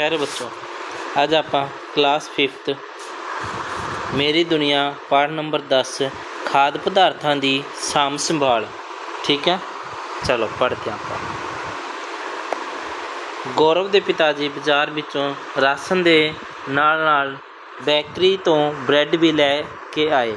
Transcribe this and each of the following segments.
ਪਿਆਰੇ ਬੱਚੋ, ਅੱਜ ਆਪਾਂ ਕਲਾਸ 5th ਮੇਰੀ ਦੁਨੀਆ ਪਾਠ ਨੰਬਰ 10 ਖਾਦ ਪਦਾਰਥਾਂ ਦੀ ਸਾਂਭ ਸੰਭਾਲ, ਠੀਕ ਹੈ? ਚਲੋ ਪੜ੍ਹਦੇ ਹਾਂ ਆਪਾਂ। ਗੌਰਵ ਦੇ ਪਿਤਾ ਜੀ ਬਾਜ਼ਾਰ ਵਿੱਚੋਂ ਰਾਸ਼ਨ ਦੇ ਨਾਲ ਨਾਲ ਬੇਕਰੀ ਤੋਂ ਬ੍ਰੈਡ ਵੀ ਲੈ ਕੇ ਆਏ।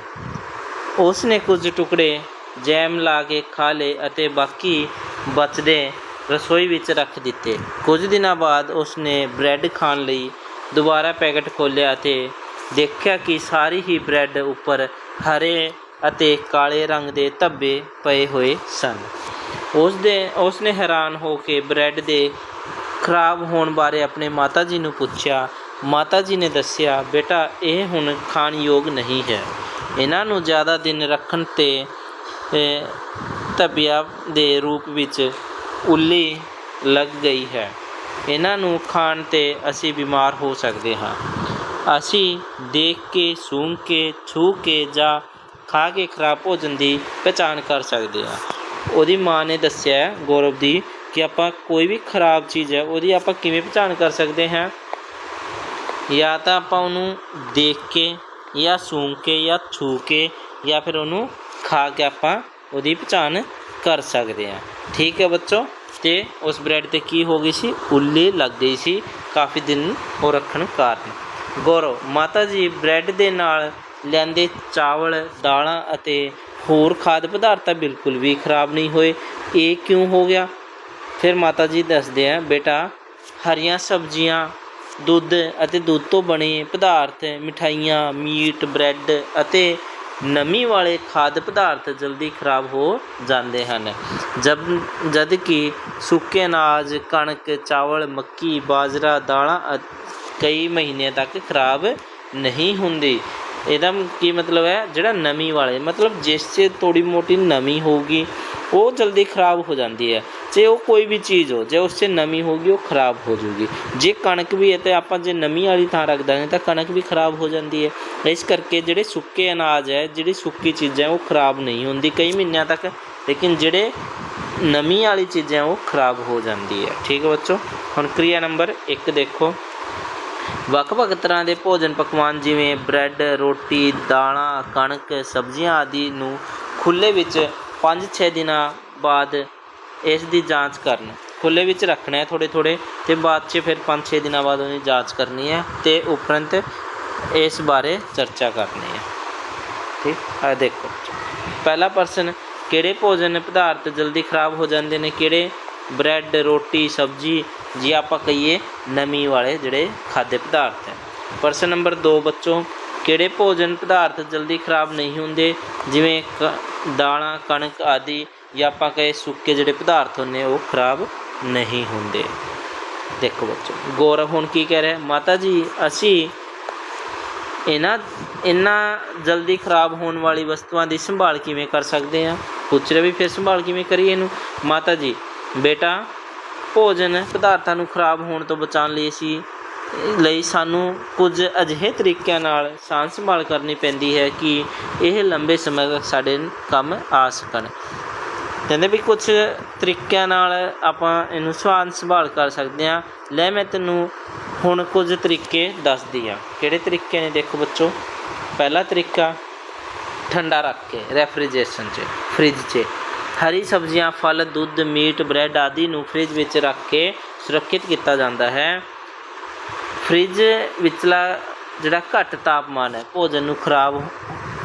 ਉਸ ਨੇ ਕੁਝ ਟੁਕੜੇ ਜੈਮ ਲਾ ਕੇ ਖਾ ਲਏ ਅਤੇ ਬਾਕੀ ਬਚਦੇ ਰਸੋਈ ਵਿੱਚ ਰੱਖ ਦਿੱਤੇ। ਕੁਝ ਦਿਨਾਂ ਬਾਅਦ ਉਸ ਨੇ ਬ੍ਰੈਡ ਖਾਣ ਲਈ ਦੁਬਾਰਾ ਪੈਕੇਟ ਖੋਲ੍ਹਿਆ ਅਤੇ ਦੇਖਿਆ ਕਿ ਸਾਰੀ ਹੀ ਬ੍ਰੈਡ ਉੱਪਰ ਹਰੇ ਅਤੇ ਕਾਲੇ ਰੰਗ ਦੇ ਧੱਬੇ ਪਏ ਹੋਏ ਸਨ। ਉਸ ਦੇ ਉਸ ਨੇ ਹੈਰਾਨ ਹੋ ਕੇ ਬ੍ਰੈਡ ਦੇ ਖਰਾਬ ਹੋਣ ਬਾਰੇ ਆਪਣੇ ਮਾਤਾ ਜੀ ਨੂੰ ਪੁੱਛਿਆ। ਮਾਤਾ ਜੀ ਨੇ ਦੱਸਿਆ ਬੇਟਾ ਇਹ ਹੁਣ ਖਾਣ ਯੋਗ ਨਹੀਂ ਹੈ। ਇਹਨਾਂ ਨੂੰ ਜ਼ਿਆਦਾ ਦਿਨ ਰੱਖਣ ਤੇ ਇਹ, ਦੇ ਰੂਪ ਵਿੱਚ ਉੱਲੀ ਲੱਗ ਗਈ ਹੈ। ਇਹਨਾਂ ਨੂੰ ਖਾਣ ਤੇ ਅਸੀਂ ਬਿਮਾਰ ਹੋ ਸਕਦੇ ਹਾਂ। ਅਸੀਂ ਦੇਖ ਕੇ ਸੂੰਘ ਕੇ ਛੂ ਕੇ ਜਾਂ ਖਾ ਕੇ ਖਰਾਬ ਭੋਜਨ ਦੀ ਪਛਾਣ ਕਰ ਸਕਦੇ ਹਾਂ। ਉਹਦੀ ਮਾਂ ਨੇ ਦੱਸਿਆ ਗੌਰਵ ਦੀ ਕਿ ਆਪਾਂ ਕੋਈ ਵੀ ਖਰਾਬ ਚੀਜ਼ ਹੈ, ਉਹਦੀ ਆਪਾਂ ਕਿਵੇਂ ਪਛਾਣ ਕਰ ਸਕਦੇ ਹਾਂ? ਜਾਂ ਤਾਂ ਆਪਾਂ ਉਹਨੂੰ ਦੇਖ ਕੇ ਜਾਂ ਸੂੰਘ ਕੇ ਜਾਂ ਛੂ ਕੇ ਜਾਂ ਫਿਰ ਉਹਨੂੰ ਖਾ ਕੇ ਆਪਾਂ ਉਹਦੀ ਪਛਾਣ ਕਰ ਸਕਦੇ ਹਾਂ। ਠੀਕ ਹੈ ਬੱਚੋ, ਤੇ ਉਸ ਬ੍ਰੈਡ ਤੇ ਕੀ ਹੋ ਗਈ ਸੀ? ਉੱਲੀ ਲੱਗ ਗਈ ਸੀ। ਕਾਫੀ ਦਿਨ ਉਹ ਰੱਖਣ ਕਾਰਨ। ਗੌਰਵ ਮਾਤਾ ਜੀ ਬ੍ਰੈਡ ਦੇ ਨਾਲ ਲੈਂਦੇ ਚਾਵਲ, ਦਾਲਾਂ ਅਤੇ ਹੋਰ ਖਾਦ ਪਦਾਰਥ ਤਾਂ ਬਿਲਕੁਲ ਵੀ ਖਰਾਬ ਨਹੀਂ ਹੋਏ। ਇਹ ਕਿਉਂ ਹੋ ਗਿਆ? ਫਿਰ ਮਾਤਾ ਜੀ ਦੱਸਦੇ ਆ, ਬੇਟਾ, ਹਰੀਆਂ ਸਬਜ਼ੀਆਂ, ਦੁੱਧ ਅਤੇ ਦੁੱਧ ਤੋਂ ਬਣੇ ਪਦਾਰਥ, ਮਿਠਾਈਆਂ, ਮੀਟ, ਬ੍ਰੈਡ ਅਤੇ ਨਮੀ ਵਾਲੇ ਖਾਦ ਪਦਾਰਥ ਜਲਦੀ ਖਰਾਬ ਹੋ ਜਾਂਦੇ ਹਨ। ਜਦ ਜਦ ਕਿ ਸੁੱਕੇ ਅਨਾਜ, ਕਣਕ, ਚਾਵਲ, ਮੱਕੀ, ਬਾਜਰਾ, ਦਾਲਾਂ ਅ- ਕਈ ਮਹੀਨਿਆਂ ਤੱਕ ਖਰਾਬ ਨਹੀਂ ਹੁੰਦੀ। ਇਹਦਾ ਕੀ ਮਤਲਬ ਹੈ? ਜਿਹੜਾ ਨਮੀ ਵਾਲੇ, ਮਤਲਬ ਜਿਸ 'ਚ ਥੋੜੀ ਮੋਟੀ ਨਮੀ ਹੋਊਗੀ, ਉਹ ਜਲਦੀ ਖਰਾਬ ਹੋ ਜਾਂਦੀ ਹੈ। ਜੇ ਉਹ ਕੋਈ ਵੀ ਚੀਜ਼ ਹੋ, ਜੇ ਉਸ 'ਚ ਨਮੀ ਹੋਗੀ ਉਹ ਖਰਾਬ ਹੋ ਜੂਗੀ। ਜੇ ਕਣਕ ਵੀ ਹੈ ਤੇ ਆਪਾਂ ਜੇ ਨਮੀ ਵਾਲੀ ਥਾਂ ਰੱਖ ਦਾਂਗੇ ਤਾਂ ਕਣਕ ਵੀ ਖਰਾਬ ਹੋ ਜਾਂਦੀ ਹੈ। ਇਸ ਕਰਕੇ ਜਿਹੜੇ ਸੁੱਕੇ ਅਨਾਜ ਹੈ, ਜਿਹੜੀ ਸੁੱਕੀ ਚੀਜ਼ਾਂ ਉਹ ਖਰਾਬ ਨਹੀਂ ਹੁੰਦੀ। ਕਈ ਮਹੀਨਿਆਂ ਤੱਕ, ਲੇਕਿਨ ਜਿਹੜੇ ਨਮੀ ਵਾਲੀ ਚੀਜ਼ਾਂ ਉਹ ਖਰਾਬ ਹੋ ਜਾਂਦੀ ਹੈ। ਠੀਕ ਹੈ ਬੱਚੋ? ਹੁਣ ਕਿਰਿਆ ਨੰਬਰ 1 ਦੇਖੋ। ਵੱਖ-ਵੱਖ ਤਰ੍ਹਾਂ ਦੇ ਭੋਜਨ ਪਕਵਾਨ ਜਿਵੇਂ ਬ੍ਰੈਡ, ਰੋਟੀ, ਦਾਲਾਂ, ਕਣਕ, ਸਬਜ਼ੀਆਂ ਆਦਿ ਨੂੰ ਖੁੱਲ੍ਹੇ ਵਿੱਚ 5-6 ਦਿਨਾਂ ਬਾਅਦ ਇਸ ਦੀ ਜਾਂਚ ਕਰਨ। ਖੁੱਲ੍ਹੇ ਵਿੱਚ ਰੱਖਣਾ ਹੈ ਥੋੜ੍ਹੇ ਥੋੜੇ ਤੇ ਬਾਅਦ 'ਚ ਫਿਰ 5-6 ਦਿਨਾਂ ਬਾਅਦ ਉਹਦੀ ਜਾਂਚ ਕਰਨੀ ਹੈ ਅਤੇ ਉਪਰੰਤ ਇਸ ਬਾਰੇ ਚਰਚਾ ਕਰਨੀ ਹੈ ਠੀਕ? ਆ ਦੇਖੋ। ਪਹਿਲਾ ਪ੍ਰਸ਼ਨ, ਕਿਹੜੇ ਭੋਜਨ ਪਦਾਰਥ ਜਲਦੀ ਖਰਾਬ ਹੋ ਜਾਂਦੇ ਨੇ? ਕਿਹੜੇ ਬ੍ਰੈਡ, ਰੋਟੀ, ਸਬਜ਼ੀ, ਜੇ ਆਪਾਂ ਕਹੀਏ ਨਮੀ ਵਾਲੇ ਜਿਹੜੇ ਖਾਦੇ ਪਦਾਰਥ ਹੈ। ਪ੍ਰਸ਼ਨ ਨੰਬਰ 2 ਬੱਚੋ, ਕਿਹੜੇ ਭੋਜਨ ਪਦਾਰਥ ਜਲਦੀ ਖਰਾਬ ਨਹੀਂ ਹੁੰਦੇ? ਜਿਵੇਂ ਕ- ਦਾਲਾਂ, ਕਣਕ ਆਦਿ ਜਾਂ ਆਪਾਂ ਕਹੇ ਸੁੱਕੇ ਜਿਹੜੇ ਪਦਾਰਥ ਹੁੰਦੇ ਉਹ ਖਰਾਬ ਨਹੀਂ ਹੁੰਦੇ। ਦੇਖੋ ਬੱਚੋ, ਗੌਰਵ ਹੁਣ ਕੀ ਕਹਿ ਰਿਹਾ, ਮਾਤਾ ਜੀ, ਅਸੀਂ ਇਹਨਾਂ ਇਹਨਾਂ ਜਲਦੀ ਖਰਾਬ ਹੋਣ ਵਾਲੀ ਵਸਤੂਆਂ ਦੀ ਸੰਭਾਲ ਕਿਵੇਂ ਕਰ ਸਕਦੇ ਹਾਂ ਪੁੱਛ ਰਹੇ ਵੀ ਫਿਰ ਸੰਭਾਲ ਕਿਵੇਂ ਕਰੀਏ ਇਹਨੂੰ? ਮਾਤਾ ਜੀ, ਬੇਟਾ, ਭੋਜਨ ਪਦਾਰਥਾਂ ਨੂੰ ਖਰਾਬ ਹੋਣ ਤੋਂ ਬਚਾਉਣ ਲਈ ਅਸੀਂ, ਲਈ ਸਾਨੂੰ ਕੁਝ ਅਜਿਹੇ ਤਰੀਕਿਆਂ ਨਾਲ ਸਾਂਭ ਸੰਭਾਲ ਕਰਨੀ ਪੈਂਦੀ ਹੈ ਕਿ ਇਹ ਲੰਬੇ ਸਮੇਂ ਤੱਕ ਸਾਡੇ ਕੰਮ ਆ ਸਕਣ। ਕਹਿੰਦੇ ਵੀ ਕੁਝ ਤਰੀਕਿਆਂ ਨਾਲ ਆਪਾਂ ਇਹਨੂੰ ਸਾਂਭ ਸੰਭਾਲ ਕਰ ਸਕਦੇ ਹਾਂ। ਲੈ ਮੈਂ ਤੈਨੂੰ ਹੁਣ ਕੁਝ ਤਰੀਕੇ ਦੱਸਦੀ ਹਾਂ। ਕਿਹੜੇ ਤਰੀਕੇ ਨੇ ਦੇਖੋ ਬੱਚੋ? ਪਹਿਲਾ ਤਰੀਕਾ, ਠੰਡਾ ਰੱਖ ਕੇ ਰੈਫਰੀਜਰੇਸ਼ਨ 'ਚ ਫ੍ਰਿਜ 'ਚ। ਹਰੀ ਸਬਜ਼ੀਆਂ, ਫਲ, ਦੁੱਧ, ਮੀਟ, ਬ੍ਰੈਡ ਆਦਿ ਨੂੰ ਫ੍ਰਿਜ ਵਿੱਚ ਰੱਖ ਕੇ ਸੁਰੱਖਿਅਤ ਕੀਤਾ ਜਾਂਦਾ ਹੈ। ਫ੍ਰਿਜ ਵਿਚਲਾ ਜਿਹੜਾ ਘੱਟ ਤਾਪਮਾਨ ਹੈ, ਭੋਜਨ ਨੂੰ ਖਰਾਬ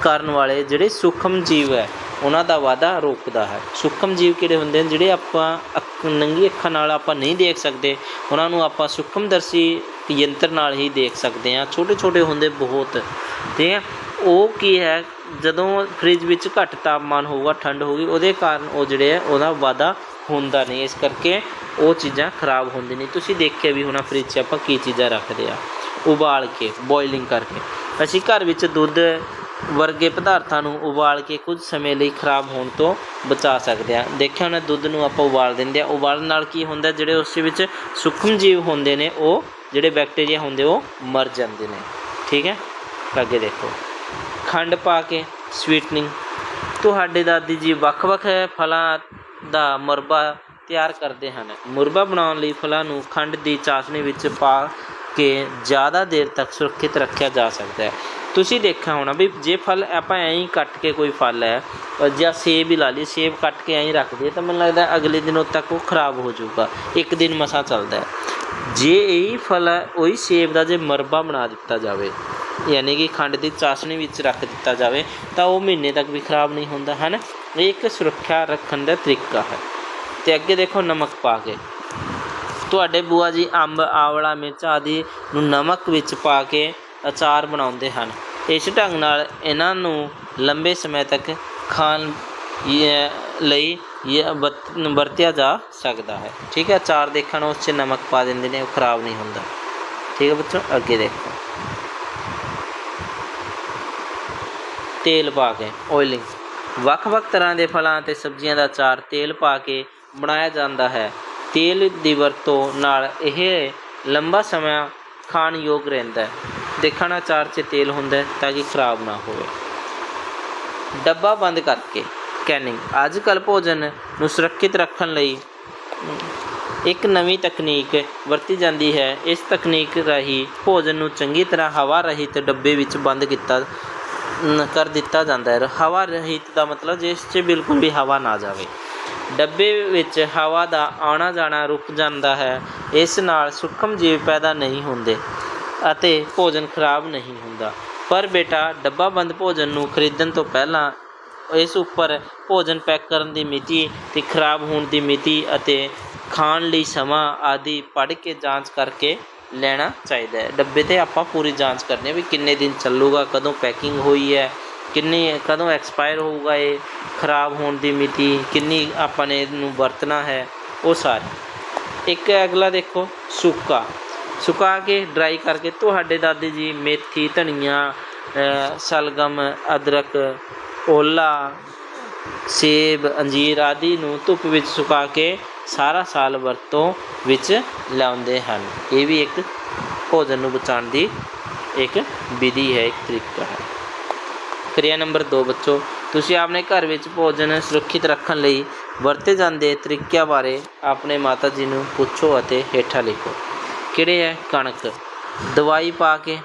ਕਰਨ ਵਾਲੇ ਜਿਹੜੇ ਸੂਖਮ ਜੀਵ ਹੈ ਉਹਨਾਂ ਦਾ ਵਾਧਾ ਰੋਕਦਾ ਹੈ। ਸੂਖਮ ਜੀਵ ਕਿਹੜੇ ਹੁੰਦੇ ਨੇ ਜਿਹੜੇ ਆਪਾਂ ਅੱਖ, ਨੰਗੀ ਅੱਖਾਂ ਨਾਲ ਆਪਾਂ ਨਹੀਂ ਦੇਖ ਸਕਦੇ, ਉਹਨਾਂ ਨੂੰ ਆਪਾਂ ਸੂਖਮਦਰਸ਼ੀ ਯੰਤਰ ਨਾਲ ਹੀ ਦੇਖ ਸਕਦੇ ਹਾਂ। ਛੋਟੇ ਛੋਟੇ ਹੁੰਦੇ ਬਹੁਤ। ਠੀਕ ਹੈ? ਉਹ ਕੀ ਹੈ? ਜਦੋਂ ਫ੍ਰਿਜ ਵਿੱਚ ਘੱਟ ਤਾਪਮਾਨ ਹੋਊਗਾ, ਠੰਡ ਹੋਊਗੀ, ਉਹਦੇ ਕਾਰਨ ਉਹ ਜਿਹੜੇ ਹੈ, ਉਹਦਾ ਵਾਧਾ ਹੁੰਦਾ ਨਹੀਂ। ਇਸ ਕਰਕੇ ਉਹ ਚੀਜ਼ਾਂ ਖਰਾਬ ਹੁੰਦੀ ਨਹੀਂ। ਤੁਸੀਂ ਦੇਖਿਆ ਵੀ ਹੋਣਾ ਫ੍ਰਿਜ 'ਚ ਆਪਾਂ ਕੀ ਚੀਜ਼ਾਂ ਰੱਖਦੇ ਆ। ਉਬਾਲ ਕੇ ਬੋਇਲਿੰਗ ਕਰਕੇ। ਅਸੀਂ ਘਰ ਵਿੱਚ ਦੁੱਧ ਵਰਗੇ ਪਦਾਰਥਾਂ ਨੂੰ ਉਬਾਲ ਕੇ ਕੁਝ ਸਮੇਂ ਲਈ ਖਰਾਬ ਹੋਣ ਤੋਂ ਬਚਾ ਸਕਦੇ ਹਾਂ। ਦੇਖਿਆ ਹੋਣਾ, ਦੁੱਧ ਨੂੰ ਆਪਾਂ ਉਬਾਲ ਦਿੰਦੇ ਆ ਉਬਾਲਣ ਨਾਲ ਕੀ ਹੁੰਦਾ, ਜਿਹੜੇ ਉਸ ਵਿੱਚ ਸੂਖਮ ਜੀਵ ਹੁੰਦੇ ਨੇ, ਉਹ ਜਿਹੜੇ ਬੈਕਟੀਰੀਆ ਹੁੰਦੇ, ਉਹ ਮਰ ਜਾਂਦੇ ਨੇ। ਠੀਕ ਹੈ? ਅੱਗੇ ਦੇਖੋ। ਖੰਡ ਪਾ ਕੇ ਸਵੀਟਨਿੰਗ ਤੁਹਾਡੇ ਦਾਦੀ ਜੀ ਵੱਖ-ਵੱਖ ਫਲਾਂ ਦਾ ਮਰਬਾ ਤਿਆਰ ਕਰਦੇ ਹਨ। ਮੁਰਬਾ ਬਣਾਉਣ ਲਈ ਫਲਾਂ ਨੂੰ ਖੰਡ ਦੀ ਚਾਸ਼ਨੀ ਵਿੱਚ ਪਾ ਕੇ ਜ਼ਿਆਦਾ ਦੇਰ ਤੱਕ ਸੁਰੱਖਿਅਤ ਰੱਖਿਆ ਜਾ ਸਕਦਾ ਹੈ। ਤੁਸੀਂ ਦੇਖਿਆ ਹੋਣਾ ਵੀ ਜੇ ਫਲ ਆਪਾਂ ਐਂ ਹੀ ਕੱਟ ਕੇ ਕੋਈ ਫਲ ਹੈ ਜਾਂ ਸੇਬ ਹੀ ਲਾ ਲਈ ਸੇਬ ਕੱਟ ਕੇ ਐਂ ਹੀ ਰੱਖ ਦਈਏ ਤਾਂ ਮੈਨੂੰ ਲੱਗਦਾ ਅਗਲੇ ਦਿਨ ਦਿਨੋਂ ਤੱਕ ਉਹ ਖਰਾਬ ਹੋ ਜਾਊਗਾ। ਇੱਕ ਦਿਨ ਮਸਾ ਚੱਲਦਾ ਜੇ ਇਹੀ ਫਲ ਹੈ, ਉਹੀ ਸੇਬ ਦਾ ਜੇ ਮਰਬਾ ਬਣਾ ਦਿੱਤਾ ਜਾਵੇ, ਯਾਨੀ ਕਿ ਖੰਡ ਦੀ ਚਾਸ਼ਨੀ ਵਿੱਚ ਰੱਖ ਦਿੱਤਾ ਜਾਵੇ, ਤਾਂ ਉਹ ਮਹੀਨੇ ਤੱਕ ਵੀ ਖਰਾਬ ਨਹੀਂ ਹੁੰਦਾ, ਹੈ ਨਾ? ਇਹ ਇੱਕ ਸੁਰੱਖਿਆ ਰੱਖਣ ਦਾ ਤਰੀਕਾ ਹੈ। ਤੇ ਅੱਗੇ ਦੇਖੋ ਨਮਕ ਪਾ ਕੇ। ਤੁਹਾਡੇ ਬੂਆ ਜੀ ਅੰਬ, ਆਵਲਾ, ਮਿਰਚ ਆਦਿ ਨੂੰ ਨਮਕ ਵਿੱਚ ਪਾ ਕੇ ਅਚਾਰ ਬਣਾਉਂਦੇ ਹਨ। ਇਸ ਢੰਗ ਨਾਲ ਇਹਨਾਂ ਨੂੰ ਲੰਬੇ ਸਮੇਂ ਤੱਕ ਖਾਣ ਲਈ ਇਹ ਵਰਤ- ਵਰਤਿਆ ਜਾ ਸਕਦਾ ਹੈ। ਠੀਕ ਹੈ, ਅਚਾਰ ਦੇਖਣ ਉਸ 'ਚ ਨਮਕ ਪਾ ਦਿੰਦੇ ਨੇ, ਉਹ ਖਰਾਬ ਨਹੀਂ ਹੁੰਦਾ। ਠੀਕ ਹੈ ਬੱਚੋ, ਅੱਗੇ ਦੇਖੋ। ਤੇਲ ਪਾ ਕੇ ਆਇਲਿੰਗ ਵੱਖ-ਵੱਖ ਤਰ੍ਹਾਂ ਦੇ ਫਲਾਂ ਅਤੇ ਸਬਜ਼ੀਆਂ ਦਾ ਅਚਾਰ ਤੇਲ ਪਾ ਕੇ ਬਣਾਇਆ ਜਾਂਦਾ ਹੈ। ਤੇਲ ਦੀ ਵਰਤੋਂ ਨਾਲ ਇਹ ਲੰਬਾ ਸਮਾਂ ਖਾਣ ਯੋਗ ਰਹਿੰਦਾ ਹੈ। ਦੇਖਣਾ ਅਚਾਰ 'ਚ ਤੇਲ ਹੁੰਦਾ ਤਾਂ ਕਿ ਖਰਾਬ ਨਾ ਹੋਵੇ। ਡੱਬਾ ਬੰਦ ਕਰਕੇ ਕੈਨਿੰਗ। ਅੱਜ ਕੱਲ੍ਹ ਭੋਜਨ ਨੂੰ ਸੁਰੱਖਿਅਤ ਰੱਖਣ ਲਈ ਇੱਕ ਨਵੀਂ ਤਕਨੀਕ ਵਰਤੀ ਜਾਂਦੀ ਹੈ। ਇਸ ਤਕਨੀਕ ਰਾਹੀਂ ਭੋਜਨ ਨੂੰ ਚੰਗੀ ਤਰ੍ਹਾਂ ਹਵਾ ਰਹਿਤ ਡੱਬੇ ਵਿੱਚ ਬੰਦ ਕੀਤਾ ਕਰ ਦਿੱਤਾ ਜਾਂਦਾ ਹੈ। ਹਵਾ ਰਹਿਤ ਦਾ ਮਤਲਬ ਜਿਸ 'ਚ ਬਿਲਕੁਲ ਵੀ ਹਵਾ ਨਾ ਜਾਵੇ। ਡੱਬੇ ਵਿੱਚ ਹਵਾ ਦਾ ਆਉਣਾ ਜਾਣਾ ਰੁਕ ਜਾਂਦਾ ਹੈ। ਇਸ ਨਾਲ ਸੂਖਮ ਜੀਵ ਪੈਦਾ ਨਹੀਂ ਹੁੰਦੇ। ਅਤੇ ਭੋਜਨ ਖਰਾਬ ਨਹੀਂ ਹੁੰਦਾ। ਪਰ ਬੇਟਾ ਡੱਬਾ ਬੰਦ ਭੋਜਨ ਨੂੰ ਖਰੀਦਣ ਤੋਂ ਪਹਿਲਾਂ ਇਸ ਉੱਪਰ ਭੋਜਨ ਪੈਕ ਕਰਨ ਦੀ ਮਿਤੀ ਅਤੇ ਖਰਾਬ ਹੋਣ ਦੀ ਮਿਤੀ ਅਤੇ ਖਾਣ ਲਈ ਸਮਾਂ ਆਦਿ ਪੜ੍ਹ ਕੇ ਜਾਂਚ ਕਰਕੇ ਲੈਣਾ ਚਾਹੀਦਾ ਹੈ। ਡੱਬੇ ਤੇ ਆਪਾਂ ਪੂਰੀ ਜਾਂਚ ਕਰਨੀ ਹੈ ਵੀ ਕਿੰਨੇ ਦਿਨ ਚੱਲੂਗਾ, ਕਦੋਂ ਪੈਕਿੰਗ ਹੋਈ ਹੈ, ਕਿੰਨੀ, ਕਦੋਂ ਐਕਸਪਾਇਰ ਹੋਊਗਾ ਇਹ, ਖਰਾਬ ਹੋਣ ਦੀ ਮਿਤੀ, ਕਿੰਨੀ ਆਪਾਂ ਨੇ ਇਹਨੂੰ ਵਰਤਣਾ ਹੈ, ਉਹ ਸਾਰੇ। ਇੱਕ ਅਗਲਾ ਦੇਖੋ, ਸੁੱਕਾ। ਸੁਕਾ ਕੇ ਡਰਾਈ ਕਰਕੇ ਤੁਹਾਡੇ ਦਾਦੀ ਜੀ ਮੇਥੀ, ਧਨੀਆ ਸ਼ਲਗਮ, ਅਦਰਕ, ਓਲਾ, ਸੇਬ, ਅੰਜੀਰ ਆਦਿ ਨੂੰ ਧੁੱਪ ਵਿੱਚ ਸੁਕਾ ਕੇ ਸਾਰਾ ਸਾਲ ਵਰਤੋਂ ਵਿੱਚ ਲਿਆਉਂਦੇ ਹਨ। ਇਹ ਵੀ ਇੱਕ ਭੋਜਨ ਨੂੰ ਬਚਾਉਣ ਦੀ ਇੱਕ ਵਿਧੀ ਹੈ, ਇੱਕ ਤਰੀਕਾ ਹੈ। ਕਿਰਿਆ ਨੰਬਰ 2 ਬੱਚੋ, ਤੁਸੀਂ ਆਪਣੇ ਘਰ ਵਿੱਚ ਭੋਜਨ ਸੁਰੱਖਿਅਤ ਰੱਖਣ ਲਈ ਵਰਤੇ ਜਾਂਦੇ ਤਰੀਕਿਆਂ ਬਾਰੇ ਆਪਣੇ ਮਾਤਾ ਜੀ ਨੂੰ ਪੁੱਛੋ ਅਤੇ ਹੇਠਾਂ ਲਿਖੋ। ਕਿਹੜੇ ਹੈ ਕਣਕ? ਦਵਾਈ ਪਾ ਕੇ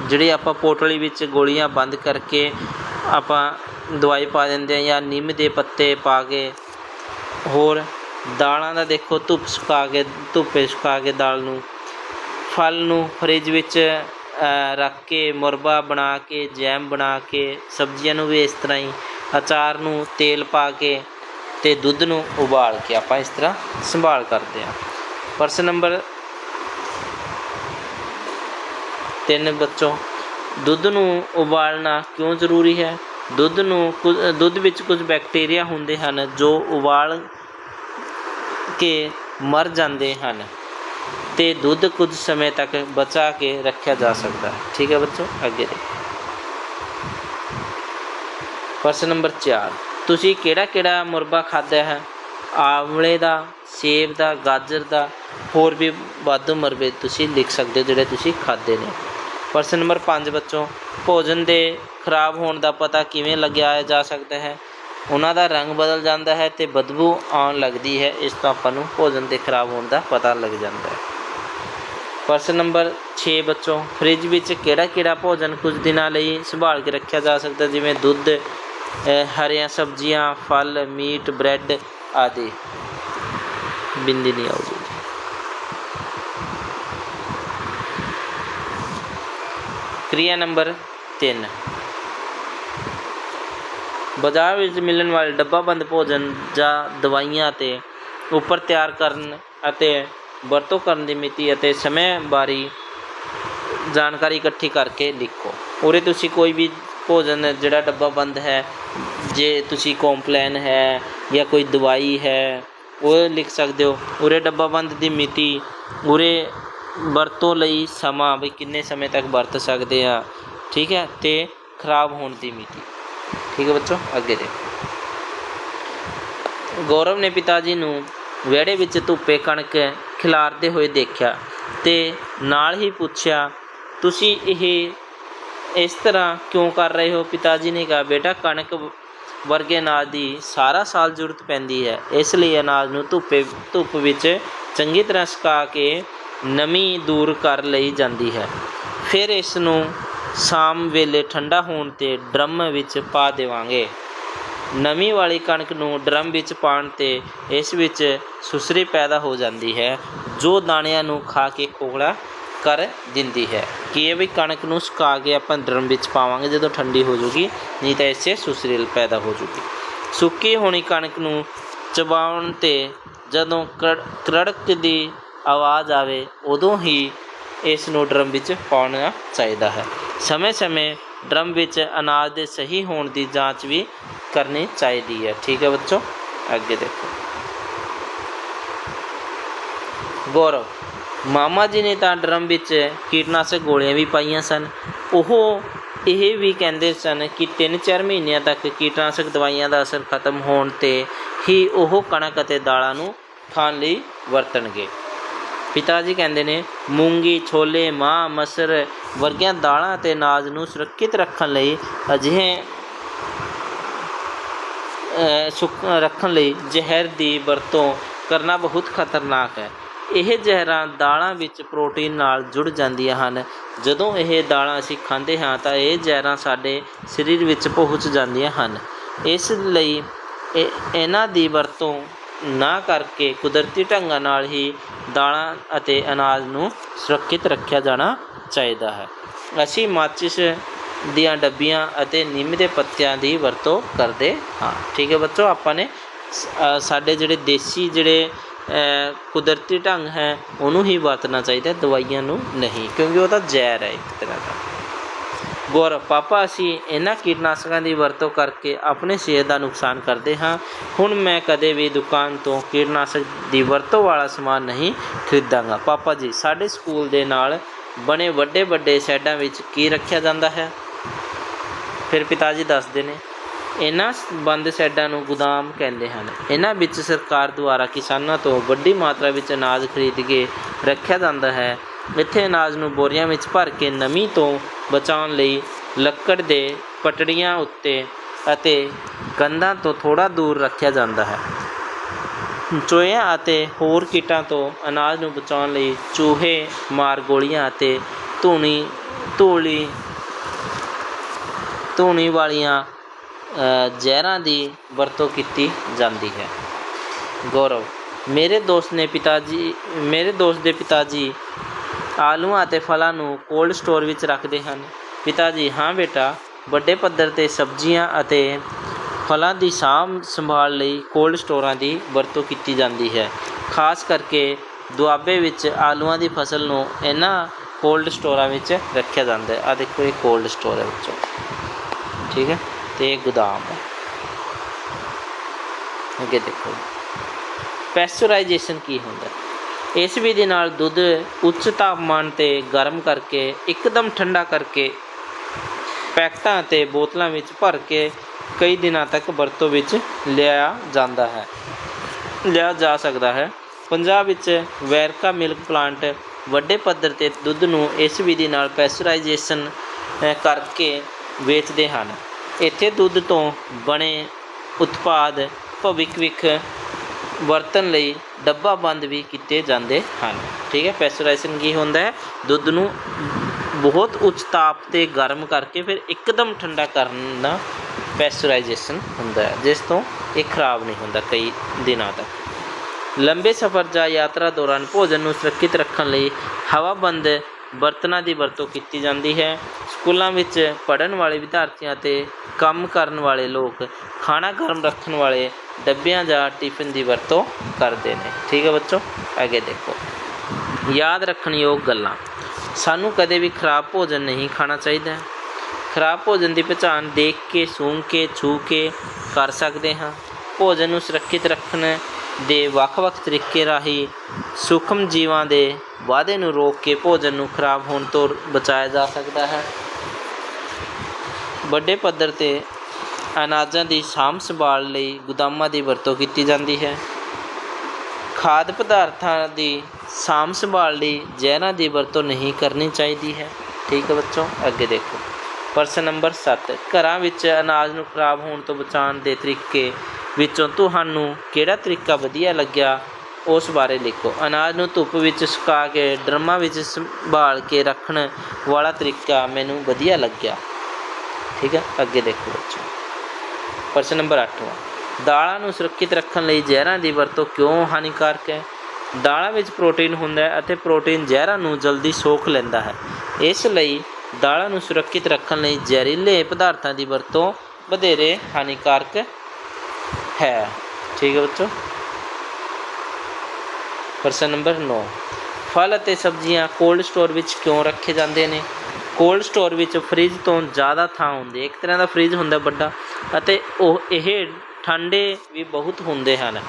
ਜਿਹੜੀ ਆਪਾਂ ਪੋਟਲੀ ਵਿੱਚ ਗੋਲੀਆਂ ਬੰਦ ਕਰਕੇ ਆਪਾਂ ਦਵਾਈ ਪਾ ਦਿੰਦੇ ਆ ਜਾਂ ਨਿੰਮ ਦੇ ਪੱਤੇ ਪਾ ਕੇ। ਹੋਰ ਦਾਲਾਂ ਦਾ ਦੇਖੋ ਧੁੱਪ ਸੁਕਾ ਕੇ, ਧੁੱਪੇ ਸੁਕਾ ਕੇ ਦਾਲ ਨੂੰ। ਫਲ ਨੂੰ ਫਰਿੱਜ ਵਿੱਚ ਰੱਖ ਕੇ, ਮੁਰਬਾ ਬਣਾ ਕੇ, ਜੈਮ ਬਣਾ ਕੇ, ਸਬਜ਼ੀਆਂ ਨੂੰ ਵੀ ਇਸ ਤਰ੍ਹਾਂ ਹੀ ਅਚਾਰ ਨੂੰ ਤੇਲ ਪਾ ਕੇ ਤੇ ਦੁੱਧ ਨੂੰ ਉਬਾਲ ਕੇ ਆਪਾਂ ਇਸ ਤਰ੍ਹਾਂ ਸੰਭਾਲ ਕਰਦੇ ਹਾਂ ਪ੍ਰਸ਼ਨ ਨੰਬਰ ਤਿੰਨ ਬੱਚੋਂ। ਦੁੱਧ ਨੂੰ ਉਬਾਲਣਾ ਕਿਉਂ ਜ਼ਰੂਰੀ ਹੈ? ਦੁੱਧ ਨੂੰ ਕੁ- ਦੁੱਧ ਵਿੱਚ ਕੁਝ ਬੈਕਟੀਰੀਆ ਹੁੰਦੇ ਹਨ ਜੋ ਉਬਾਲ ਕੇ ਮਰ ਜਾਂਦੇ ਹਨ ਤੇ ਦੁੱਧ ਕੁਝ ਸਮੇਂ ਤੱਕ ਬਚਾ ਕੇ ਰੱਖਿਆ ਜਾ ਸਕਦਾ ਹੈ। ਠੀਕ ਹੈ ਬੱਚੋ, ਅੱਗੇ ਦੇਖੋ। ਪ੍ਰਸ਼ਨ ਨੰਬਰ 4 ਤੁਸੀਂ ਕਿਹੜਾ ਕਿਹੜਾ ਮੁਰਬਾ ਖਾਧਾ ਹੈ? ਆਵਲੇ ਦਾ, ਸੇਬ ਦਾ, ਗਾਜਰ ਦਾ, ਹੋਰ ਵੀ ਵਾਧੂ ਮੁਰਬੇ ਤੁਸੀਂ ਲਿਖ ਸਕਦੇ ਹੋ ਜਿਹੜੇ ਤੁਸੀਂ ਖਾਦੇ ਨੇ। ਪ੍ਰਸ਼ਨ ਨੰਬਰ 5 ਬੱਚੋ, ਭੋਜਨ ਦੇ ਖਰਾਬ ਹੋਣ ਦਾ ਪਤਾ ਕਿਵੇਂ ਲਗਾਇਆ ਜਾ ਸਕਦਾ ਹੈ? ਉਹਨਾਂ ਦਾ ਰੰਗ ਬਦਲ ਜਾਂਦਾ ਹੈ ਤੇ ਬਦਬੂ ਆਉਣ ਲੱਗਦੀ ਹੈ, ਇਸ ਤੋਂ ਆਪਾਂ ਨੂੰ ਭੋਜਨ ਦੇ ਖਰਾਬ ਹੋਣ ਦਾ ਪਤਾ ਲੱਗ ਜਾਂਦਾ ਹੈ। ਪ੍ਰਸ਼ਨ ਨੰਬਰ 6 ਬੱਚੋ, ਫ੍ਰਿਜ ਵਿੱਚ ਕਿਹੜਾ ਕਿਹੜਾ ਭੋਜਨ ਕੁਝ ਦਿਨਾਂ ਲਈ ਸੰਭਾਲ ਕੇ ਰੱਖਿਆ ਜਾ ਸਕਦਾ ਜਿਵੇਂ ਦੁੱਧ ਹਰੀਆਂ ਸਬਜ਼ੀਆਂ, ਫਲ, ਮੀਟ, ਬ੍ਰੈਡ ਆਦਿ। ਬਿੰਦੀ ਨਹੀਂ ਆਉਗੀ ਕ੍ਰਿਆ ਨੰਬਰ ਤਿੰਨ। ਬਾਜ਼ਾਰ ਵਿੱਚ ਮਿਲਣ ਵਾਲੇ ਡੱਬਾਬੰਦ ਭੋਜਨ ਜਾਂ ਦਵਾਈਆਂ ਤੇ ਉੱਪਰ ਤਿਆਰ ਕਰਨ ਅਤੇ ਵਰਤੋਂ ਕਰਨ ਦੀ ਮਿਤੀ ਅਤੇ ਸਮੇਂ ਬਾਰੇ ਜਾਣਕਾਰੀ ਇਕੱਠੀ ਕਰਕੇ ਲਿਖੋ। ਉਰੇ ਤੁਸੀਂ ਕੋਈ ਵੀ ਭੋਜਨ ਜਿਹੜਾ ਡੱਬਾ ਬੰਦ ਹੈ, ਜੇ ਤੁਸੀਂ ਕੰਪਲੇਨ ਹੈ ਜਾਂ ਕੋਈ ਦਵਾਈ ਹੈ, ਉਹ ਲਿਖ ਸਕਦੇ ਹੋ। ਉਰੇ ਡੱਬਾ ਬੰਦ ਦੀ ਮਿਤੀ, ਉਰੇ ਵਰਤੋਂ ਲਈ ਸਮਾਂ ਵੀ ਕਿੰਨੇ ਸਮੇਂ ਤੱਕ ਵਰਤ ਸਕਦੇ ਆ? ਠੀਕ ਹੈ, ਤੇ ਖਰਾਬ ਹੋਣ ਦੀ ਮਿਤੀ। ਠੀਕ ਹੈ ਬੱਚੋ, ਅੱਗੇ ਦੇਖੋ। ਗੌਰਵ ਨੇ ਪਿਤਾ ਜੀ ਨੂੰ ਵਿਹੜੇ ਵਿੱਚ ਧੁੱਪੇ ਕਣਕ ਖਿਲਾਰਦੇ ਹੋਏ ਦੇਖਿਆ ਤੇ ਨਾਲ ਹੀ ਪੁੱਛਿਆ, ਤੁਸੀਂ ਇਹ ਇਸ ਤਰ੍ਹਾਂ ਕਿਉਂ ਕਰ ਰਹੇ ਹੋ? ਪਿਤਾ ਜੀ ਨੇ ਕਿਹਾ, ਬੇਟਾ, ਕਣਕ ਵਰਗੇ ਅਨਾਜ ਦੀ ਸਾਰਾ ਸਾਲ ਜ਼ਰੂਰਤ ਪੈਂਦੀ ਹੈ। ਇਸ ਲਈ ਅਨਾਜ ਨੂੰ ਧੁੱਪੇ, ਧੁੱਪ ਵਿੱਚ ਚੰਗੀ ਤਰ੍ਹਾਂ ਸੁਕਾ ਕੇ ਨਮੀ ਦੂਰ ਕਰ ਲਈ ਜਾਂਦੀ ਹੈ। ਫਿਰ ਇਸ ਨੂੰ ਸ਼ਾਮ ਵੇਲੇ ਠੰਡਾ ਹੋਣ ਤੇ ਡਰਮ ਵਿੱਚ ਪਾ ਦੇਵਾਂਗੇ। ਨਮੀ ਵਾਲੀ ਕਣਕ ਨੂੰ ਡਰਮ ਵਿੱਚ ਪਾਉਣ ਤੇ ਇਸ ਵਿੱਚ ਸੁਸਰੀ ਪੈਦਾ ਹੋ ਜਾਂਦੀ ਹੈ, ਜੋ ਦਾਣਿਆਂ ਨੂੰ ਖਾ ਕੇ ਖੋਖਲਾ ਕਰ ਦਿੰਦੀ ਹੈ। ਕਿ ਇਹ ਵੀ ਕਣਕ ਨੂੰ ਸੁਕਾ ਕੇ ਆਪਾਂ ਡਰਮ ਵਿੱਚ ਪਾਵਾਂਗੇ ਜਦੋਂ ਠੰਡੀ ਹੋ ਜੂਗੀ, ਨਹੀਂ ਤਾਂ ਇਸੇ 'ਚ ਸੁਸਰੀ ਪੈਦਾ ਹੋ ਜੂਗੀ। ਸੁੱਕੀ ਹੋਣੀ ਕਣਕ ਨੂੰ ਚਬਾਉਣ ਤੇ ਜਦੋਂ ਕੜ- ਕੜਕ ਦੀ ਆਵਾਜ਼ ਆਵੇ, ਉਦੋਂ ਹੀ ਇਸ ਨੂੰ ਡਰਮ ਵਿੱਚ ਪਾਉਣਾ ਚਾਹੀਦਾ ਹੈ। ਸਮੇਂ-ਸਮੇਂ ਡਰਮ ਵਿੱਚ ਅਨਾਜ ਦੇ ਸਹੀ ਹੋਣ ਦੀ ਜਾਂਚ ਵੀ ਕਰਨੀ ਚਾਹੀਦੀ ਹੈ। ਠੀਕ ਹੈ ਬੱਚੋ, ਅੱਗੇ ਦੇਖੋ। ਗੌਰਵ, ਮਾਮਾ ਜੀ ਨੇ ਤਾਂ ਡਰਮ ਵਿੱਚ ਕੀਟਨਾਸ਼ਕ ਗੋਲੀਆਂ ਵੀ ਪਾਈਆਂ ਸਨ। ਉਹ ਇਹ ਵੀ ਕਹਿੰਦੇ ਸਨ ਕਿ 3-4 ਮਹੀਨਿਆਂ ਤੱਕ ਕੀਟਨਾਸ਼ਕ ਦਵਾਈਆਂ ਦਾ ਅਸਰ ਖਤਮ ਹੋਣ ਤੇ ਹੀ ਉਹ ਕਣਕ ਅਤੇ ਦਾਲਾਂ ਨੂੰ ਖਾਣ ਲਈ ਵਰਤਣਗੇ। ਪਿਤਾ ਜੀ ਕਹਿੰਦੇ ਨੇ, ਮੂੰਗੀ, ਛੋਲੇ, ਮਾਂ, ਮਸਰ ਵਰਗੀਆਂ ਦਾਲਾਂ ਅਤੇ ਅਨਾਜ ਨੂੰ ਸੁਰੱਖਿਅਤ ਰੱਖਣ ਲਈ ਅਜਿਹੇ ਸੁੱਕ, ਰੱਖਣ ਲਈ ਜ਼ਹਿਰ ਦੀ ਵਰਤੋਂ ਕਰਨਾ ਬਹੁਤ ਖਤਰਨਾਕ ਹੈ। ਇਹ ਜ਼ਹਿਰਾਂ ਦਾਲਾਂ ਵਿੱਚ ਪ੍ਰੋਟੀਨ ਨਾਲ ਜੁੜ ਜਾਂਦੀਆਂ ਹਨ। ਜਦੋਂ ਇਹ ਦਾਲਾਂ ਅਸੀਂ ਖਾਂਦੇ ਹਾਂ ਤਾਂ ਇਹ ਜ਼ਹਿਰਾਂ ਸਾਡੇ ਸਰੀਰ ਵਿੱਚ ਪਹੁੰਚ ਜਾਂਦੀਆਂ ਹਨ। ਇਸ ਲਈ ਇਹ, ਇਹਨਾਂ ਦੀ ਵਰਤੋਂ ਨਾ ਕਰਕੇ ਕੁਦਰਤੀ ਢੰਗਾਂ ਨਾਲ ਹੀ ਦਾਲਾਂ ਅਤੇ ਅਨਾਜ ਨੂੰ ਸੁਰੱਖਿਅਤ ਰੱਖਿਆ ਜਾਣਾ ਚਾਹੀਦਾ ਹੈ। ਅਸੀਂ ਮਾਚਿਸ ਦੀਆਂ ਡੱਬੀਆਂ ਅਤੇ ਨਿੰਮ ਦੇ ਪੱਤਿਆਂ ਦੀ ਵਰਤੋਂ ਕਰਦੇ ਹਾਂ। ਠੀਕ ਹੈ ਬੱਚੋ, ਆਪਾਂ ਨੇ ਸਾਡੇ ਜਿਹੜੇ ਦੇਸੀ ਜਿਹੜੇ ਕੁਦਰਤੀ ਢੰਗ ਹੈ, ਉਹਨੂੰ ਹੀ ਵਰਤਣਾ ਚਾਹੀਦਾ ਦਵਾਈਆਂ ਨੂੰ ਨਹੀਂ, ਕਿਉਂਕਿ ਉਹ ਤਾਂ ਜ਼ਹਿਰ ਹੈ ਇੱਕ ਤਰ੍ਹਾਂ ਦਾ। ਗੌਰਵ ਪਾਪਾ, ਅਸੀਂ ਇਹਨਾਂ ਕੀਟਨਾਸ਼ਕਾਂ ਦੀ ਵਰਤੋਂ ਕਰਕੇ ਆਪਣੇ ਸਿਹਤ ਦਾ ਨੁਕਸਾਨ ਕਰਦੇ ਹਾਂ। ਹੁਣ ਮੈਂ ਕਦੇ ਵੀ ਦੁਕਾਨ ਤੋਂ ਕੀਟਨਾਸ਼ਕ ਦੀ ਵਰਤੋਂ ਵਾਲਾ ਸਮਾਨ ਨਹੀਂ ਖਰੀਦਾਂਗਾ। ਪਾਪਾ ਜੀ, ਸਾਡੇ ਸਕੂਲ ਦੇ ਨਾਲ ਬਣੇ ਵੱਡੇ ਵੱਡੇ ਸ਼ੈੱਡਾਂ ਵਿੱਚ ਕੀ ਰੱਖਿਆ ਜਾਂਦਾ ਹੈ? ਫਿਰ ਪਿਤਾ ਜੀ ਦੱਸਦੇ ਨੇ, ਇਹਨਾਂ ਬੰਦ ਸ਼ੈੱਡਾਂ ਨੂੰ ਗੋਦਾਮ ਕਹਿੰਦੇ ਹਨ। ਇਹਨਾਂ ਵਿੱਚ ਸਰਕਾਰ ਦੁਆਰਾ ਕਿਸਾਨਾਂ ਤੋਂ ਵੱਡੀ ਮਾਤਰਾ ਵਿੱਚ ਅਨਾਜ ਖਰੀਦ ਕੇ ਰੱਖਿਆ ਜਾਂਦਾ ਹੈ। ਇੱਥੇ ਅਨਾਜ ਨੂੰ ਬੋਰੀਆਂ ਵਿੱਚ ਭਰ ਕੇ ਨਮੀ ਤੋਂ ਬਚਾਉਣ ਲਈ ਲੱਕੜ ਦੇ ਪਟੜੀਆਂ ਉੱਤੇ ਅਤੇ ਕੰਧਾਂ ਤੋਂ ਥੋੜਾ ਦੂਰ ਰੱਖਿਆ ਜਾਂਦਾ ਹੈ। ਚੂਹਿਆਂ ਅਤੇ ਹੋਰ ਕੀਟਾਂ ਤੋਂ ਅਨਾਜ ਨੂੰ ਬਚਾਉਣ ਲਈ ਚੂਹੇ, ਮਾਰ ਗੋਲੀਆਂ ਅਤੇ ਧੂਣੀ, ਧੂਲੀ, ਧੂਣੀ ਵਾਲੀਆਂ ਜ਼ਹਿਰਾਂ ਦੀ ਵਰਤੋਂ ਕੀਤੀ ਜਾਂਦੀ ਹੈ। ਗੌਰਵ, ਮੇਰੇ ਦੋਸਤ ਨੇ ਪਿਤਾ ਜੀ, ਮੇਰੇ ਦੋਸਤ ਦੇ ਪਿਤਾ ਜੀ ਆਲੂਆਂ ਅਤੇ ਫਲਾਂ ਨੂੰ ਕੋਲਡ ਸਟੋਰ ਵਿੱਚ ਰੱਖਦੇ ਹਨ। ਪਿਤਾ ਜੀ ਹਾਂ ਬੇਟਾ, ਵੱਡੇ ਪੱਧਰ ਤੇ ਸਬਜ਼ੀਆਂ ਅਤੇ ਫਲਾਂ ਦੀ ਸਾਂਭ ਸੰਭਾਲ ਲਈ ਕੋਲਡ ਸਟੋਰਾਂ ਦੀ ਵਰਤੋਂ ਕੀਤੀ ਜਾਂਦੀ ਹੈ। ਖਾਸ ਕਰਕੇ ਦੁਆਬੇ ਵਿੱਚ ਆਲੂਆਂ ਦੀ ਫਸਲ ਨੂੰ ਇਹਨਾਂ ਕੋਲਡ ਸਟੋਰਾਂ ਵਿੱਚ ਰੱਖਿਆ ਜਾਂਦਾ ਹੈ। ਆ ਦੇਖੋ ਇਹ ਕੋਲਡ ਸਟੋਰ ਹੈ ਵਿੱਚੋਂ ਠੀਕ ਹੈ? ਤੇ ਇਹ ਗੋਦਾਮ ਹੈ। ਅੱਗੇ ਦੇਖੋ। ਪੈਸਚਰਾਈਜੇਸ਼ਨ ਕੀ ਹੁੰਦਾ ਹੈ? ਇਸ ਵਿਧੀ ਨਾਲ ਦੁੱਧ ਉੱਚ ਤਾਪਮਾਨ ਤੇ ਗਰਮ ਕਰਕੇ, ਇੱਕਦਮ ਠੰਡਾ ਕਰਕੇ ਪੈਕਟਾਂ ਅਤੇ ਬੋਤਲਾਂ ਵਿੱਚ ਭਰ ਕੇ ਕਈ ਦਿਨਾਂ ਤੱਕ ਵਰਤੋਂ ਵਿੱਚ ਲਿਆ ਜਾਂਦਾ ਹੈ। ਲਿਆ ਜਾ ਸਕਦਾ ਹੈ। ਪੰਜਾਬ ਵਿੱਚ ਵੈਰਕਾ ਮਿਲਕ ਪਲਾਂਟ ਵੱਡੇ ਪੱਧਰ ਤੇ ਦੁੱਧ ਨੂੰ ਇਸ ਵਿਧੀ ਨਾਲ ਪੈਸਚਰਾਈਜੇਸ਼ਨ ਕਰਕੇ ਵੇਚਦੇ ਹਨ। ਇੱਥੇ ਦੁੱਧ ਤੋਂ ਬਣੇ ਉਤਪਾਦ ਭਵਿੱਖ ਵਿਖ ਵਰਤਣ ਲਈ ਡੱਬਾ ਬੰਦ ਵੀ ਕੀਤੇ ਜਾਂਦੇ ਹਨ। ਠੀਕ ਹੈ ਪੈਸਚਰਾਈਜ਼ੇਸ਼ਨ ਕੀ ਹੁੰਦਾ ਹੈ? ਦੁੱਧ ਨੂੰ ਬਹੁਤ ਉੱਚ ਤਾਪ ਤੇ ਗਰਮ ਕਰਕੇ ਫਿਰ ਇੱਕਦਮ ਠੰਡਾ ਕਰਨ ਦਾ ਪੈਸਚਰਾਈਜ਼ੇਸ਼ਨ ਹੁੰਦਾ ਹੈ, ਜਿਸ ਤੋਂ ਇਹ ਖਰਾਬ ਨਹੀਂ ਹੁੰਦਾ ਕਈ ਦਿਨਾਂ ਤੱਕ। ਲੰਬੇ ਸਫ਼ਰ ਜਾਂ ਯਾਤਰਾ ਦੌਰਾਨ ਭੋਜਨ ਨੂੰ ਸੁਰੱਖਿਅਤ ਰੱਖਣ ਲਈ ਹਵਾਬੰਦ ਬਰਤਨਾਂ ਦੀ ਵਰਤੋਂ ਕੀਤੀ ਜਾਂਦੀ ਹੈ। ਸਕੂਲਾਂ ਵਿੱਚ ਪੜ੍ਹਨ ਵਾਲੇ ਵਿਦਿਆਰਥੀਆਂ ਅਤੇ ਕੰਮ ਕਰਨ ਵਾਲੇ ਲੋਕ ਖਾਣਾ ਗਰਮ ਰੱਖਣ ਵਾਲੇ ਡੱਬਿਆਂ ਜਾਂ ਟਿਫਿਨ ਦੀ ਵਰਤੋਂ ਕਰਦੇ ਨੇ। ਠੀਕ ਹੈ ਬੱਚੋ? ਅੱਗੇ ਦੇਖੋ। ਯਾਦ ਰੱਖਣਯੋਗ ਗੱਲਾਂ। ਸਾਨੂੰ ਕਦੇ ਵੀ ਖਰਾਬ ਭੋਜਨ ਨਹੀਂ ਖਾਣਾ ਚਾਹੀਦਾ। ਖਰਾਬ ਭੋਜਨ ਦੀ ਪਛਾਣ ਦੇਖ ਕੇ, ਸੂੰਘ ਕੇ, ਛੂ ਕੇ ਕਰ ਸਕਦੇ ਹਾਂ। ਭੋਜਨ ਨੂੰ ਸੁਰੱਖਿਅਤ ਰੱਖਣ ਦੇ ਵੱਖ-ਵੱਖ ਤਰੀਕੇ ਰਾਹੀਂ ਸੂਖਮ ਜੀਵਾਂ ਦੇ ਵਾਧੇ ਨੂੰ ਰੋਕ ਕੇ ਭੋਜਨ ਨੂੰ ਖਰਾਬ ਹੋਣ ਤੋਂ ਬਚਾਇਆ ਜਾ ਸਕਦਾ ਹੈ। ਵੱਡੇ ਪੱਧਰ ਤੇ ਅਨਾਜਾਂ ਦੀ ਸਾਂਭ ਸੰਭਾਲ ਲਈ ਗੋਦਾਮਾਂ ਦੀ ਵਰਤੋਂ ਕੀਤੀ ਜਾਂਦੀ ਹੈ। ਖਾਦ ਪਦਾਰਥਾਂ ਦੀ ਸਾਂਭ ਸੰਭਾਲ ਲਈ ਜ਼ਹਿਰਾਂ ਦੀ ਵਰਤੋਂ ਨਹੀਂ ਕਰਨੀ ਚਾਹੀਦੀ ਹੈ। ਠੀਕ ਹੈ ਬੱਚੋ, ਅੱਗੇ ਦੇਖੋ। ਪ੍ਰਸ਼ਨ ਨੰਬਰ 7 ਘਰਾਂ ਵਿੱਚ ਅਨਾਜ ਨੂੰ ਖਰਾਬ ਹੋਣ ਤੋਂ ਬਚਾਉਣ ਦੇ ਤਰੀਕੇ ਵਿੱਚੋਂ ਤੁਹਾਨੂੰ ਕਿਹੜਾ ਤਰੀਕਾ ਵਧੀਆ ਲੱਗਿਆ, ਉਸ ਬਾਰੇ ਲਿਖੋ। ਅਨਾਜ ਨੂੰ ਧੁੱਪ ਵਿੱਚ ਸੁਕਾ ਕੇ, ਡਰਮਾਂ ਵਿੱਚ ਸੰਭਾਲ ਕੇ ਰੱਖਣ ਵਾਲਾ ਤਰੀਕਾ ਮੈਨੂੰ ਵਧੀਆ ਲੱਗਿਆ। ਠੀਕ ਹੈ, ਅੱਗੇ ਦੇਖੋ ਬੱਚੋ। ਪ੍ਰਸ਼ਨ ਨੰਬਰ 8ਵਾਂ ਦਾਲਾਂ ਨੂੰ ਸੁਰੱਖਿਅਤ ਰੱਖਣ ਲਈ ਜ਼ਹਿਰਾਂ ਦੀ ਵਰਤੋਂ ਕਿਉਂ ਹਾਨੀਕਾਰਕ ਹੈ? ਦਾਲਾਂ ਵਿੱਚ ਪ੍ਰੋਟੀਨ ਹੁੰਦਾ ਹੈ ਅਤੇ ਪ੍ਰੋਟੀਨ ਜ਼ਹਿਰਾਂ ਨੂੰ ਜਲਦੀ ਸੋਖ ਲੈਂਦਾ ਹੈ। ਇਸ ਲਈ ਦਾਲਾਂ ਨੂੰ ਸੁਰੱਖਿਅਤ ਰੱਖਣ ਲਈ ਜ਼ਹਿਰੀਲੇ ਪਦਾਰਥਾਂ ਦੀ ਵਰਤੋਂ ਵਧੇਰੇ ਹਾਨੀਕਾਰਕ ਹੈ। ਠੀਕ ਹੈ ਬੱਚੋ। ਪ੍ਰਸ਼ਨ ਨੰਬਰ 9 ਫਲ ਅਤੇ ਸਬਜ਼ੀਆਂ ਕੋਲਡ ਸਟੋਰ ਵਿੱਚ ਕਿਉਂ ਰੱਖੇ ਜਾਂਦੇ ਨੇ? ਕੋਲਡ ਸਟੋਰ ਵਿੱਚ ਫ੍ਰਿਜ ਤੋਂ ਜ਼ਿਆਦਾ ਥਾਂ ਹੁੰਦੀ ਹੈ। ਇੱਕ ਤਰ੍ਹਾਂ ਦਾ ਫ੍ਰਿਜ ਹੁੰਦਾ ਵੱਡਾ। ਅਤੇ ਉਹ, ਇਹ ਠੰਡੇ ਵੀ ਬਹੁਤ ਹੁੰਦੇ ਹਨ।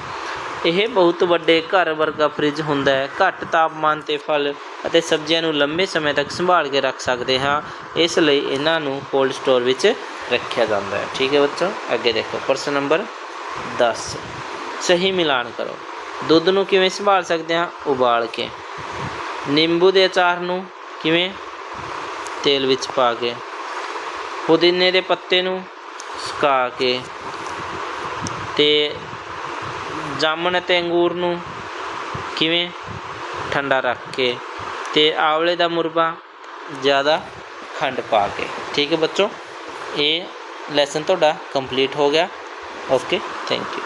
ਇਹ ਬਹੁਤ ਵੱਡੇ ਘਰ ਵਰਗਾ ਫ੍ਰਿਜ ਹੁੰਦਾ ਹੈ। ਘੱਟ ਤਾਪਮਾਨ ਤੇ ਫਲ ਅਤੇ ਸਬਜ਼ੀਆਂ ਨੂੰ ਲੰਬੇ ਸਮੇਂ ਤੱਕ ਸੰਭਾਲ ਕੇ ਰੱਖ ਸਕਦੇ ਹਾਂ। ਇਸ ਲਈ ਇਹਨਾਂ ਨੂੰ ਕੋਲਡ ਸਟੋਰ ਵਿੱਚ ਰੱਖਿਆ ਜਾਂਦਾ ਹੈ। ਠੀਕ ਹੈ ਬੱਚੋ, ਅੱਗੇ ਦੇਖੋ। ਪ੍ਰਸ਼ਨ ਨੰਬਰ 10 ਸਹੀ ਮਿਲਾਨ ਕਰੋ। ਦੁੱਧ ਨੂੰ ਕਿਵੇਂ ਸੰਭਾਲ ਸਕਦੇ ਹਾਂ? ਉਬਾਲ ਕੇ। ਨਿੰਬੂ ਦੇ ਅਚਾਰ ਨੂੰ ਕਿਵੇਂ? ਤੇਲ ਵਿੱਚ ਪਾ ਕੇ। ਪੁਦੀਨੇ ਦੇ ਪੱਤੇ ਨੂੰ ਸੁਕਾ ਕੇ ਤੇ ਜਾਮਣ ਅਤੇ ਅੰਗੂਰ ਨੂੰ ਕਿਵੇਂ ਠੰਡਾ ਰੱਖ ਕੇ ਤੇ ਆਵਲੇ ਦਾ ਮੁਰਬਾ ਜ਼ਿਆਦਾ ਖੰਡ ਪਾ ਕੇ। ਠੀਕ ਹੈ ਬੱਚੋ? ਇਹ ਲੈਸਨ ਤੁਹਾਡਾ ਕੰਪਲੀਟ ਹੋ ਗਿਆ। Okay thank you